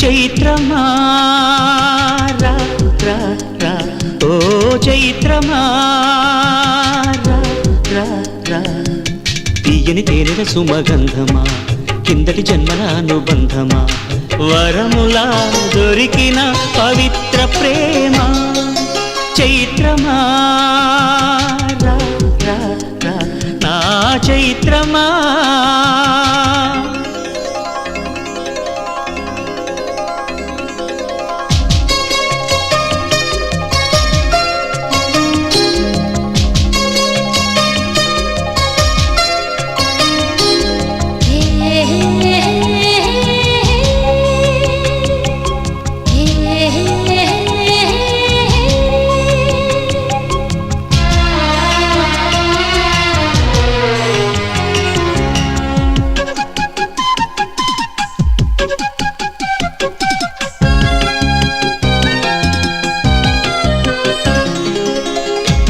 చైత్రమా చైత్రమా? తీయని తేనెల సుమగంధమా? కిందటి జన్మల అనుబంధమా వరములా దొరికిన పవిత్ర ప్రేమ? చైత్రమా? నా చైత్రమా?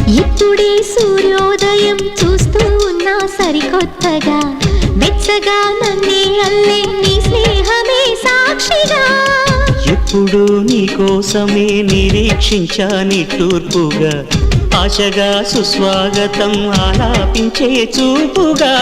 ఇప్పుడే సూర్యోదయం చూస్తూ ఉన్నా సరికొత్తగా. వెచ్చగా నన్నే అల్లే నీ స్నేహమే సాక్షిగా. ఎప్పుడు నీ కోసమే నిరీక్షించా నిట్టూర్పుగా ఆశగా సుస్వాగతం ఆలాపించే చూపుగా.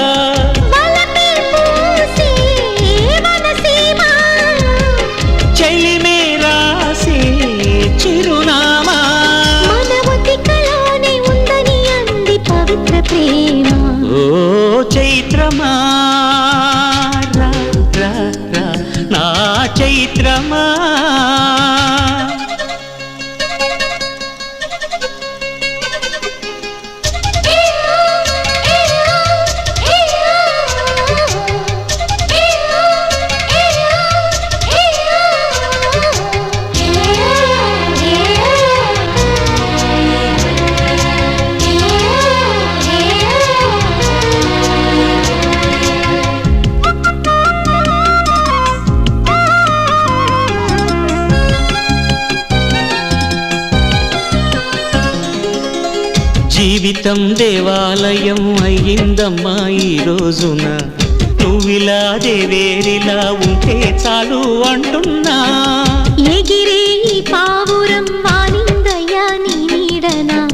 చిత్రమా? జీవితం దేవాలయం అయ్యిందమ్మా ఈ రోజున. నువ్విలా దేవేరిలా ఉంటే చాలు అంటున్నా. ఎగిరే పావురం నీ నీడన.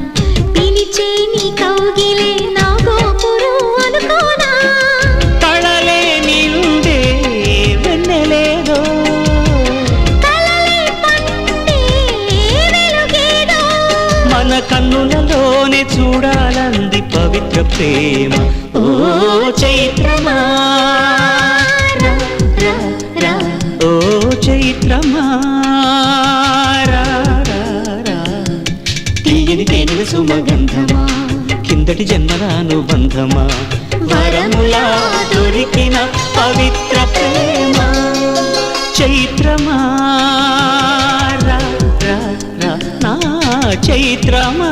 పిలిచే నీ కౌగిలే నా గోపురం అనుకోనా. కళలే నిండే వెన్నెలేదో. కలలే పండే నిన్నే చూడాలంది పవిత్ర ప్రేమ. ఓ చైత్రమా. ఓ చైత్రమా. రా, రా, తీయని తేనెల సుమగంధమా. కిందటి జన్మల అనుబంధమా వరములా దొరికిన పవిత్ర ప్రేమ. చైత్రమా. చైత్రమా.